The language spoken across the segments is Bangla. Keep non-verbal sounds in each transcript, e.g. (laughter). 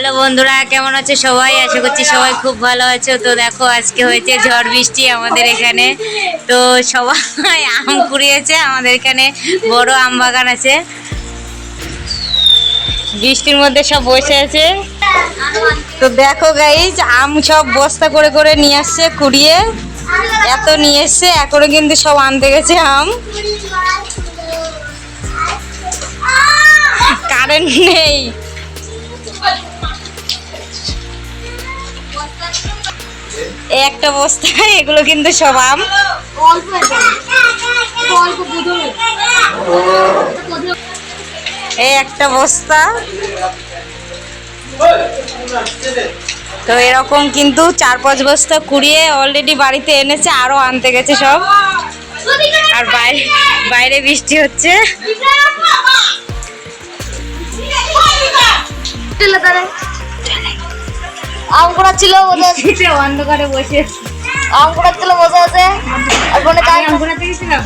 হ্যালো বন্ধুরা কেমন আছে সবাই? আশা করছি সবাই খুব ভালো আছো। তো দেখো আজকে হয়েছে ঝড় বৃষ্টি আমাদের এখানে। তো সবাই আম কুড়িয়েছে আমাদের এখানে বড় আম বাগান আছে। বৃষ্টির মধ্যে সব বসে আছে। তো দেখো গাইজ আম সব বস্তা করে করে নিয়ে আসছে কুড়িয়ে। এত নিয়ে এসছে এখনও কিন্তু সব আনতে গেছে আম। (laughs) কারেন্ট নেই। একটা বস্তা, এগুলো কিন্তু সব আম। এই একটা বস্তা। তো এরকম কিন্তু চার পাঁচ বস্তা কুড়িয়ে অলরেডি বাড়িতে এনেছে, আরও আনতে গেছে সব। আর বাইরে বাইরে বৃষ্টি হচ্ছে। আম কুড়াচ্ছিল ওদের অন্ধকারে বসে আম কুড়াচ্ছিল বসে আছে। আর ফোনে চার্জ না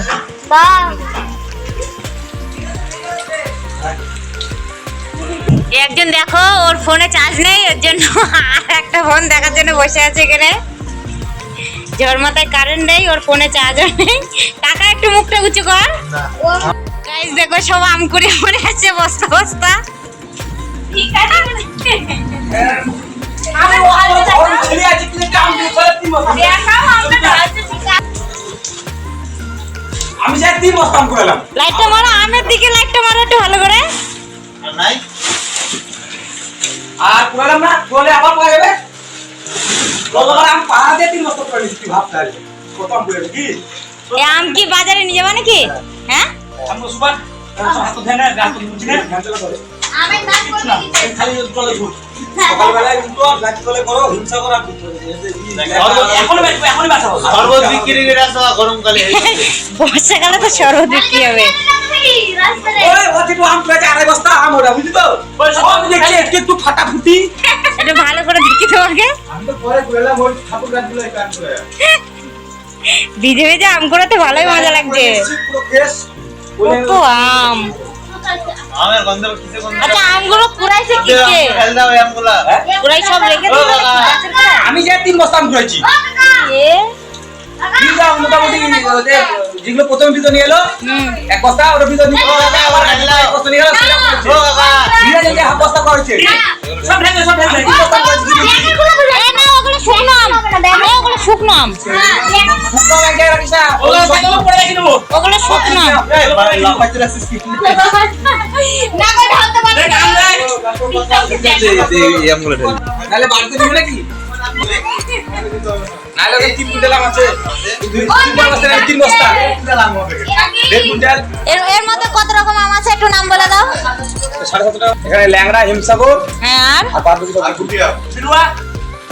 একজন দেখো ওর ফোনে চার্জ নেই ওর জন্য আর একটা ফোন দেখার জন্য বসে আছে এখানে। ঝড় মাথায় কারেন্ট নেই ওর ফোনে চার্জার নেই। টাকা একটু মুখটা উঁচু কর। গাইস দেখো সব আম করে পড়ে আছে বস্তা বস্তা। আমি যাই তিন বস্তা আম করে এলাম লাইটটা মারো আমের দিকে লাইটটা মারো একটু ভালো করে। নাই? আর কুড়ালাম না কুড়ালে আবার পাওয়া যাবে গতবার আমি পাড়া দিয়ে তিন বস্তা করে নিচ্ছি ভাবতে আর কত আম করে কি? এই আম কি বাজারে নিয়ে যাবা নাকি? হ্যাঁ। আমরা সুপার। হাত ধরে না গাছ বুঝছি না করে। (laughs) বর্ষাকালে তো শরবত বিক্রি হবে। ভালো করে দেখি তোমাকে। ভিজে ভিজে আম করাতে ভালোই মজা লাগছে। কত আম। আমের গন্ধ কিসে গন্ধ আচ্ছা আমগুলো কুড়াইছে কিসে ফেল দাও এই কুড়াই সব রেখে ও আমি যে তিন বস্তা আম কুড়াইছি এ মোটামুটি যেগুলো প্রথম ভিতর নিয়ে এলো হুম এক বস্তা ওটা ভিতর নিয়ে আবার এক বস্তা নিয়ে সেটা করেছে। ও হাফ বস্তা করেছে সব ঢেলে সব ঢেলে তিন বস্তা করেছে তিন বস্তা। এ না ওগুলো শুকনো আম ওগুলো শুকনো আম ওগুলো শুকনো বাড়িতে নাকি? নাহলে তিন কুইন্টাল আছে। দুই- তিন বস্তা। দেড় কুইন্টাল, এর এর মধ্যে কত রকম আম আছে একটু নাম বলে দাও সাড়ে সাতশো এখানে ল্যাংড়া হিমসাগর হ্যাঁ আর আর বাদ বাকি সব গুটি।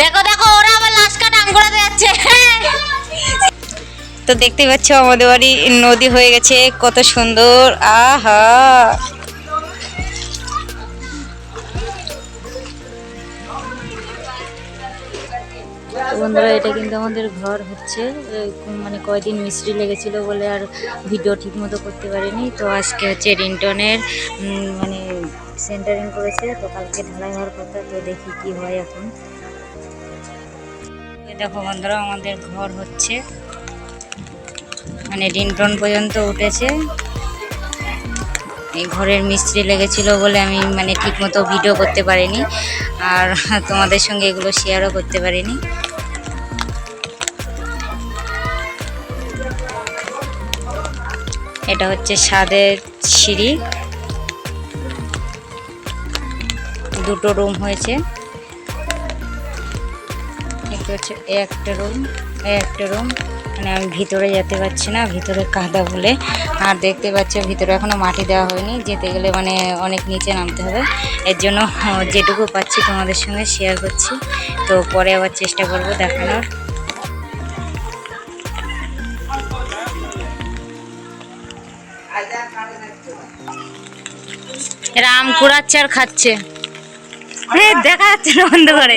দেখো দেখো ওরা আবার কাট যাচ্ছে। তো দেখতে পাচ্ছ আমাদের বাড়ি নদী হয়ে গেছে কত সুন্দর আহা। বন্ধুরা এটা কিন্তু আমাদের ঘর হচ্ছে। মানে কয়দিন মিস্ত্রি লেগেছিল বলে আর ভিডিও ঠিক মতো করতে পারিনি। তো আজকে হচ্ছে রিন্টনের উম, মানে সেন্টারিং করেছে। তো কালকে ঢালাই হওয়ার কথা তো দেখি কি হয় এখন। দেখো বন্ধুরা, আমাদের ঘর হচ্ছে। মানে রিন্টন পর্যন্ত উঠেছে। এই ঘরের মিস্ত্রি লেগেছিল বলে আমি মানে ঠিকমতো ভিডিও করতে পারিনি, আর তোমাদের সঙ্গে এগুলো শেয়ারও করতে পারিনি। এটা হচ্ছে সাদের সিঁড়ি। দুটো রুম হয়েছে। হচ্ছে এ একটা রুম একটা রুম মানে আমি ভিতরে যেতে পারছি না, ভিতরে কাদা বলে। আর দেখতে পাচ্ছ ভিতরে এখনও মাটি দেওয়া হয়নি। যেতে গেলে মানে অনেক নিচে নামতে হবে। এর জন্য (laughs) যেটুকু পাচ্ছি তোমাদের সঙ্গে শেয়ার করছি। তো পরে আবার চেষ্টা করব দেখানোর। এরা আম কুড়াচ্ছে আর খাচ্ছে। দেখা যাচ্ছে না বন্ধ করে